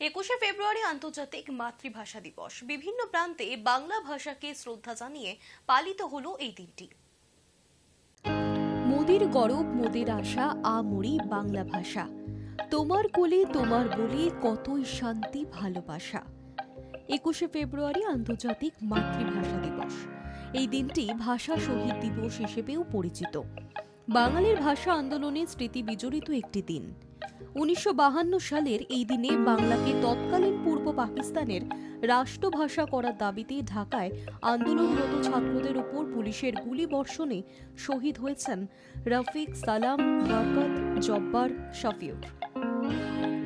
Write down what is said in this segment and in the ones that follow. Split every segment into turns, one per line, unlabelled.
একুশে ফেব্রুয়ারি আন্তর্জাতিক মাতৃভাষা দিবস। বিভিন্ন প্রান্তে বাংলা ভাষাকে শ্রদ্ধা জানিয়ে পালিত হলো এই দিনটি।
মোদের গরব, মোদের আশা, আমরি বাংলা ভাষা। তোমার কোলে তোমার বলে কতই শান্তি, ভালোবাসা। একুশে ফেব্রুয়ারি আন্তর্জাতিক মাতৃভাষা দিবস। এই দিনটি ভাষা শহীদ দিবস হিসেবেও পরিচিত। বাঙালির ভাষা আন্দোলনের স্মৃতি বিজড়িত একটি দিন। উনিশশো সালের এই দিনে বাংলাকে তৎকালীন পূর্ব পাকিস্তানের রাষ্ট্রভাষা করার দাবিতে ঢাকায় আন্দোলনরত ছাত্রদের উপর পুলিশের গুলি বর্ষণে শহীদ হয়েছেন রফিক সালাম, বরকত, জব্বার, শফিউর।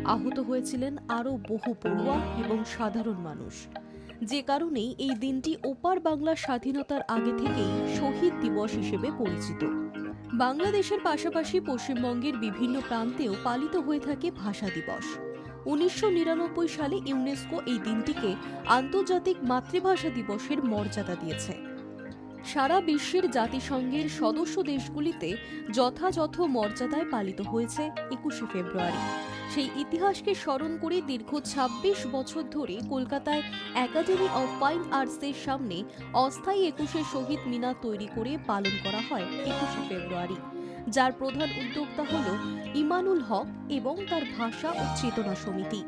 আহত হয়েছিলেন আরও বহু পড়ুয়া এবং সাধারণ মানুষ। যে কারণেই এই দিনটি ওপার বাংলার স্বাধীনতার আগে থেকেই শহীদ দিবস হিসেবে পরিচিত। বাংলাদেশের পাশাপাশি পশ্চিমবঙ্গের বিভিন্ন প্রান্তেও পালিত হয়ে থাকে ভাষা দিবস। উনিশশো নিরানব্বই সালে ইউনেস্কো এই দিনটিকে আন্তর্জাতিক মাতৃভাষা দিবসের মর্যাদা দিয়েছে। সারা বিশ্বের জাতিসংঘের সদস্য দেশগুলিতে যথাযথ মর্যাদায় পালিত হয়েছে একুশে ফেব্রুয়ারি। সেই ইতিহাসকে স্মরণ করে দীর্ঘ ২৬ বছর ধরে কলকাতায় একাডেমি অফ ফাইন আর্টসের সামনে অস্থায়ী একুশে শহীদ মিনার তৈরি করে পালন করা হয় একুশে ফেব্রুয়ারি। যার প্রধান উদ্যোক্তা হল ইমানুল হক এবং তার ভাষা ও চেতনা সমিতি।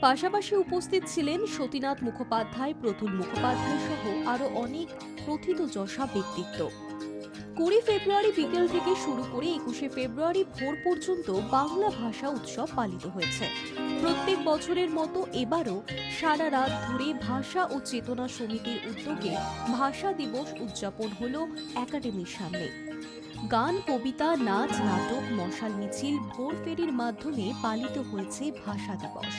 পাশাপাশি উপস্থিত ছিলেন সতীনাথ মুখোপাধ্যায়, প্রতুল মুখোপাধ্যায় সহ আরও অনেক প্রথিতযশা ব্যক্তিত্ব। কুড়ি ফেব্রুয়ারি বিকেল থেকে শুরু করে একুশে ফেব্রুয়ারি ভোর পর্যন্ত বাংলা ভাষা উৎসব পালিত হয়েছে। প্রত্যেক বছরের মতো এবারও সারা রাত ধরে ভাষা ও চেতনা সমিতির উদ্যোগে ভাষা দিবস উদযাপন হল একাডেমির সামনে। গান, কবিতা, নাচ, নাটক, মশাল মিছিল ভোর ফেরির মাধ্যমে পালিত হয়েছে ভাষা দিবস।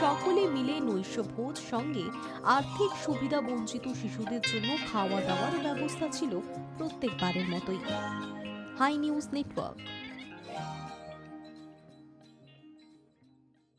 সকলে মিলে নৈশভোজ সঙ্গে আর্থিক সুবিধা বঞ্চিত শিশুদের জন্য খাওয়া দাওয়ার ব্যবস্থা ছিল প্রত্যেকবারের মতোই। Hi news network.